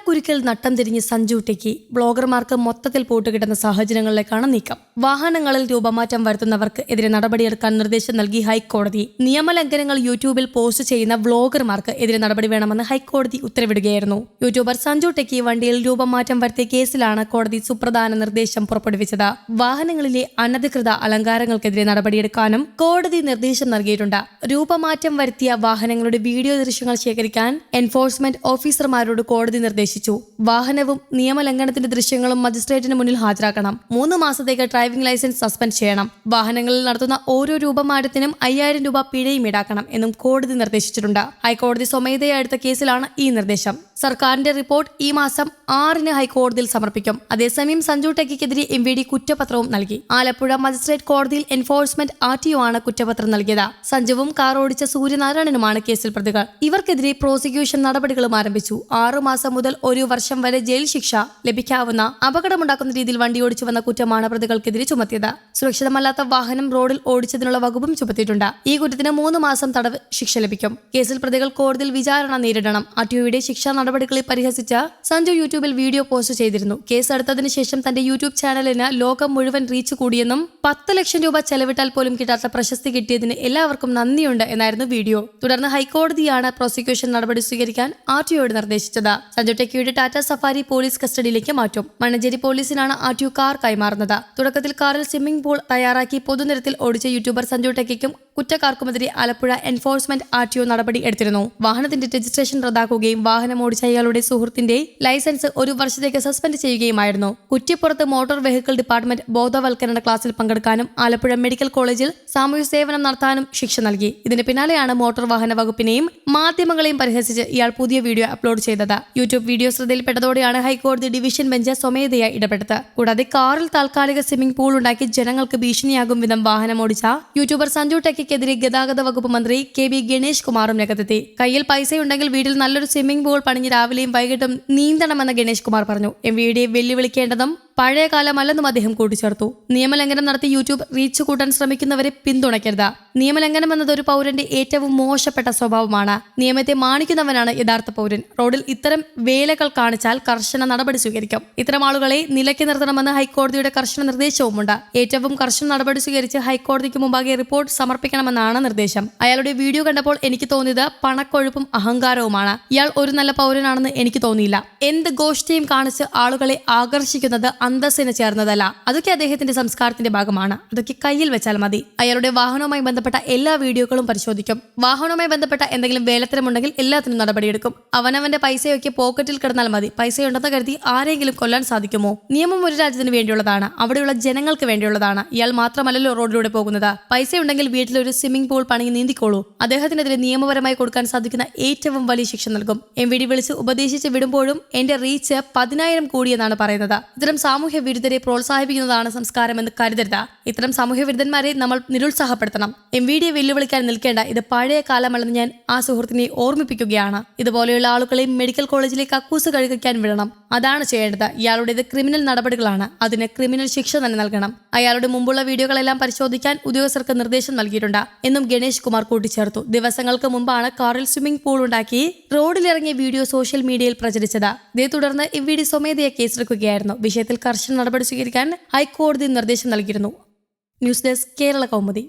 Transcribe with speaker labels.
Speaker 1: ഊരാക്കുരുക്കിൽ നട്ടം തിരിഞ്ഞ് സഞ്ജു ടെക്കി ബ്ലോഗർമാർക്ക് മൊത്തത്തിൽ പോട്ട് പൂട്ടുകിട്ടുന്ന സാഹചര്യങ്ങളിലേക്കാണ് നീക്കം. വാഹനങ്ങളിൽ രൂപമാറ്റം വരുത്തുന്നവർക്ക് എതിരെ നടപടിയെടുക്കാൻ നിർദ്ദേശം നൽകി ഹൈക്കോടതി. നിയമലംഘനങ്ങൾ യൂട്യൂബിൽ പോസ്റ്റ് ചെയ്യുന്ന വ്ലോഗർമാർക്ക് എതിരെ നടപടി വേണമെന്ന് ഹൈക്കോടതി ഉത്തരവിടുകയായിരുന്നു. യൂട്യൂബർ സഞ്ജു ടെക്കി വണ്ടിയിൽ രൂപമാറ്റം വരുത്തിയ കേസിലാണ് കോടതി സുപ്രധാന നിർദ്ദേശം പുറപ്പെടുവിച്ചത്. വാഹനങ്ങളിലെ അനധികൃത അലങ്കാരങ്ങൾക്കെതിരെ നടപടിയെടുക്കാനും കോടതി നിർദ്ദേശം നൽകിയിട്ടുണ്ട്. രൂപമാറ്റം വരുത്തിയ വാഹനങ്ങളുടെ വീഡിയോ ദൃശ്യങ്ങൾ ശേഖരിക്കാൻ എൻഫോഴ്സ്മെന്റ് ഓഫീസർമാരോട് കോടതി നിർദ്ദേശിച്ചു വാഹനവും നിയമലംഘനത്തിന്റെ ദൃശ്യങ്ങളും മജിസ്ട്രേറ്റിന് മുന്നിൽ ഹാജരാക്കണം. മൂന്ന് മാസത്തേക്ക് ഡ്രൈവിംഗ് ലൈസൻസ് സസ്പെൻഡ് ചെയ്യണം. വാഹനങ്ങളിൽ നടത്തുന്ന ഓരോ രൂപമാറ്റത്തിനും അയ്യായിരം രൂപ പിഴയും ഈടാക്കണം എന്നും കോടതി നിർദ്ദേശിച്ചിട്ടുണ്ട്. ഹൈക്കോടതി സ്വമേധയാ എടുത്ത കേസിലാണ് ഈ നിർദ്ദേശം. സർക്കാരിന്റെ റിപ്പോർട്ട് ഈ മാസം ആറിന് ഹൈക്കോടതിയിൽ സമർപ്പിക്കും. അതേസമയം സഞ്ജു ടെക്കിക്കെതിരെ എം വി ഡി കുറ്റപത്രവും നൽകി. ആലപ്പുഴ മജിസ്ട്രേറ്റ് കോടതിയിൽ എൻഫോഴ്സ്മെന്റ് ആർ ടി ആണ് കുറ്റപത്രം നൽകിയത്. സഞ്ജുവും കാർ ഓടിച്ച സൂര്യനാരായണനുമാണ് കേസിൽ പ്രതികൾ. ഇവർക്കെതിരെ പ്രോസിക്യൂഷൻ നടപടികളും ആരംഭിച്ചു. ആറു മാസം ഒരു വർഷം വരെ ജയിൽ ശിക്ഷ ലഭിക്കാവുന്ന അപകടമുണ്ടാക്കുന്ന രീതിയിൽ വണ്ടി ഓടിച്ചു വന്ന കുറ്റമാണ് പ്രതികൾക്കെതിരെ ചുമത്തിയത്. സുരക്ഷിതമല്ലാത്ത വാഹനം റോഡിൽ ഓടിച്ചതിനുള്ള വകുപ്പും ചുമത്തിയിട്ടുണ്ട്. ഈ കുറ്റത്തിന് മൂന്ന് മാസം തടവ് ശിക്ഷ ലഭിക്കും. കേസിൽ പ്രതികൾ കോടതിയിൽ വിചാരണ നേരിടണം. അട്ടിയുടെ ശിക്ഷാ നടപടികളെ പരിഹസിച്ച് സഞ്ജു യൂട്യൂബിൽ വീഡിയോ പോസ്റ്റ് ചെയ്തിരുന്നു. കേസ് എടുത്തതിന് ശേഷം തന്റെ യൂട്യൂബ് ചാനലിന് ലോകം മുഴുവൻ റീച്ച് കൂടിയെന്നും പത്ത് ലക്ഷം രൂപ ചെലവിട്ടാൽ പോലും കിട്ടാത്ത പ്രശസ്തി കിട്ടിയതിന് എല്ലാവർക്കും നന്ദിയുണ്ട് എന്നായിരുന്നു വീഡിയോ. തുടർന്ന് ഹൈക്കോടതിയാണ് പ്രോസിക്യൂഷൻ നടപടി സ്വീകരിക്കാൻ ആർ ടി ഒയോട് നിർദ്ദേശിച്ചത്. സഞ്ജു ടെക്കിയുടെ ടാറ്റ സഫാരി പോലീസ് കസ്റ്റഡിയിലേക്ക് മാറ്റും. മണഞ്ചേരി പോലീസിനാണ് ആർ കാർ കൈമാറുന്നത്. തുടക്കത്തിൽ കാറിൽ സ്വിമ്മിംഗ് പൂൾ തയ്യാറാക്കി പൊതുനിരത്തിൽ ഓടിച്ച യൂട്യൂബർ സഞ്ജു ടെക്കിക്കും കുറ്റക്കാർക്കുമെതിരെ Alappuzha enforcement R T O നടപടി എടുത്തിരുന്നു. വാഹനത്തിന്റെ രജിസ്ട്രേഷൻ റദ്ദാക്കുകയും വാഹനം ഓടിച്ച അയാളുടെ സുഹൃത്തിന്റെ ലൈസൻസ് ഒരു വർഷത്തേക്ക് സസ്പെൻഡ് ചെയ്യുകയുമായിരുന്നു. കുറ്റിപ്പുറത്ത് മോട്ടോർ വെഹിക്കിൾ ഡിപ്പാർട്ട്മെന്റ് ബോധവൽക്കരണ ക്ലാസ്സിൽ പങ്കെടുക്കാനും ആലപ്പുഴ മെഡിക്കൽ കോളേജിൽ സാമൂഹ്യ സേവനം നടത്താനും ശിക്ഷ നൽകി. ഇതിന് പിന്നാലെയാണ് മോട്ടോർ വാഹന വകുപ്പിനെയും മാധ്യമങ്ങളെയും പരിഹസിച്ച് ഇയാൾ പുതിയ വീഡിയോ അപ്ലോഡ് ചെയ്തത്. യൂട്യൂബ് വീഡിയോ ശ്രദ്ധയിൽപ്പെട്ടതോടെയാണ് ഹൈക്കോടതി ഡിവിഷൻ ബെഞ്ച് സ്വമേധയാ ഇടപെട്ടത്. കൂടാതെ കാറിൽ താൽക്കാലിക സ്വിമ്മിംഗ് പൂൾ ഉണ്ടാക്കി ജനങ്ങൾക്ക് ഭീഷണിയാകും വിധം വാഹനം ഓടിച്ച യൂട്യൂബർ സഞ്ജു ടെക്കിക്കെതിരെ ഗതാഗത വകുപ്പ് മന്ത്രി കെ ബി ഗണേഷ് കുമാറും രംഗത്തെത്തി. കയ്യിൽ പൈസയുണ്ടെങ്കിൽ വീട്ടിൽ നല്ലൊരു സ്വിമ്മിംഗ് പൂൾ പണിഞ്ഞ് രാവിലെയും വൈകിട്ടും നീന്തണമെന്ന് ഗണേഷ് കുമാർ പറഞ്ഞു. എം വിയുടെ വെല്ലുവിളിക്കേണ്ടതും പഴയ കാലമല്ലെന്നും അദ്ദേഹം കൂട്ടിച്ചേർത്തു. നിയമലംഘനം നടത്തി യൂട്യൂബ് റീച്ച് കൂട്ടാൻ ശ്രമിക്കുന്നവരെ പിന്തുണയ്ക്കരുത്. നിയമലംഘനം എന്നത് ഒരു പൗരന്റെ ഏറ്റവും മോശപ്പെട്ട സ്വഭാവമാണ്. നിയമത്തെ മാനിക്കുന്നവനാണ് യഥാർത്ഥ പൗരൻ. റോഡിൽ ഇത്തരം വേലകൾ കാണിച്ചാൽ കർശന നടപടി സ്വീകരിക്കും. ഇത്തരം ആളുകളെ നിലയ്ക്ക് നിർത്തണമെന്ന് ഹൈക്കോടതിയുടെ കർശന നിർദ്ദേശവുമുണ്ട്. ഏറ്റവും കർശന നടപടി സ്വീകരിച്ച് ഹൈക്കോടതിക്ക് മുമ്പാകെ റിപ്പോർട്ട് സമർപ്പിക്കണമെന്നാണ് നിർദ്ദേശം. അയാളുടെ വീഡിയോ കണ്ടപ്പോൾ എനിക്ക് തോന്നിയത് പണക്കൊഴുപ്പും അഹങ്കാരവുമാണ്. ഇയാൾ ഒരു നല്ല പൗരനാണെന്ന് എനിക്ക് തോന്നിയില്ല. എന്ത് ഗോഷ്ഠിയും കാണിച്ച് ആളുകളെ ആകർഷിക്കുന്നത് അന്തസ്സിന് ചേർന്നതല്ല. അതൊക്കെ അദ്ദേഹത്തിന്റെ സംസ്കാരത്തിന്റെ ഭാഗമാണ്. അതൊക്കെ കയ്യിൽ വെച്ചാൽ മതി. അയാളുടെ വാഹനവുമായി ബന്ധപ്പെട്ട എല്ലാ വീഡിയോകളും പരിശോധിക്കും. വാഹനവുമായി ബന്ധപ്പെട്ട എന്തെങ്കിലും വേലത്തരമുണ്ടെങ്കിൽ എല്ലാത്തിനും നടപടിയെടുക്കും. അവനവന്റെ പൈസയൊക്കെ പോക്കറ്റിൽ കിടന്നാൽ മതി. പൈസയുണ്ടെന്ന് കരുതി ആരെങ്കിലും കൊല്ലാൻ സാധിക്കുമോ? നിയമം ഒരു രാജ്യത്തിന് വേണ്ടിയുള്ളതാണ്. അവിടെയുള്ള ജനങ്ങൾക്ക് വേണ്ടിയുള്ളതാണ്. ഇയാൾ മാത്രമല്ലല്ലോ റോഡിലൂടെ പോകുന്നത്. പൈസയുണ്ടെങ്കിൽ വീട്ടിൽ ഒരു സ്വിമ്മിംഗ് പൂൾ പണി നീന്തിക്കോളൂ. അദ്ദേഹത്തിനെതിരെ നിയമപരമായി കൊടുക്കാൻ സാധിക്കുന്ന ഏറ്റവും വലിയ ശിക്ഷ നൽകും. എം വിളിച്ച് ഉപദേശിച്ച് വിടുമ്പോഴും എന്റെ റീച്ച് പതിനായിരം കോടിയെന്നാണ് പറയുന്നത്. ഇത്തരം സാമൂഹ്യ വിരുദ്ധരെ പ്രോത്സാഹിപ്പിക്കുന്നതാണ് സംസ്കാരമെന്ന് കരുതരുത്. ഇത്തരം സാമൂഹ്യ വിരുദ്ധന്മാരെ നമ്മൾ നിരുത്സാഹപ്പെടുത്തണം. എം വി ഡിയെ വെല്ലുവിളിക്കാൻ നിൽക്കേണ്ട ഇത് പഴയ കാലമല്ലെന്ന് ഞാൻ ആ സുഹൃത്തിനെ ഓർമ്മിപ്പിക്കുകയാണ്. ഇതുപോലെയുള്ള ആളുകളെ മെഡിക്കൽ കോളേജിലേക്ക് അക്കൂസ് കഴിക്കാൻ വിടണം. അതാണ് ചെയ്യേണ്ടത്. ഇയാളുടേത് ക്രിമിനൽ നടപടികളാണ്. അതിന് ക്രിമിനൽ ശിക്ഷ തന്നെ നൽകണം. അയാളുടെ മുമ്പുള്ള വീഡിയോകളെല്ലാം പരിശോധിക്കാൻ ഉദ്യോഗസ്ഥർക്ക് നിർദ്ദേശം നൽകിയിട്ടുണ്ട്. എന്നും ഗണേഷ് കുമാർ കൂട്ടിച്ചേർത്തു. ദിവസങ്ങൾക്ക് മുമ്പാണ് കാറിൽ സ്വിമ്മിംഗ് പൂൾ ഉണ്ടാക്കി റോഡിലിറങ്ങിയ വീഡിയോ സോഷ്യൽ മീഡിയയിൽ പ്രചരിച്ചത്. ഇതേ തുടർന്ന് എം വി സ്വമേധയെ കേസെടുക്കുകയായിരുന്നു. വിഷയത്തിൽ കർശന നടപടി സ്വീകരിക്കാൻ ഹൈക്കോടതി നിർദ്ദേശം നൽകിയിരുന്നു. News desk Kerala Kaumudi.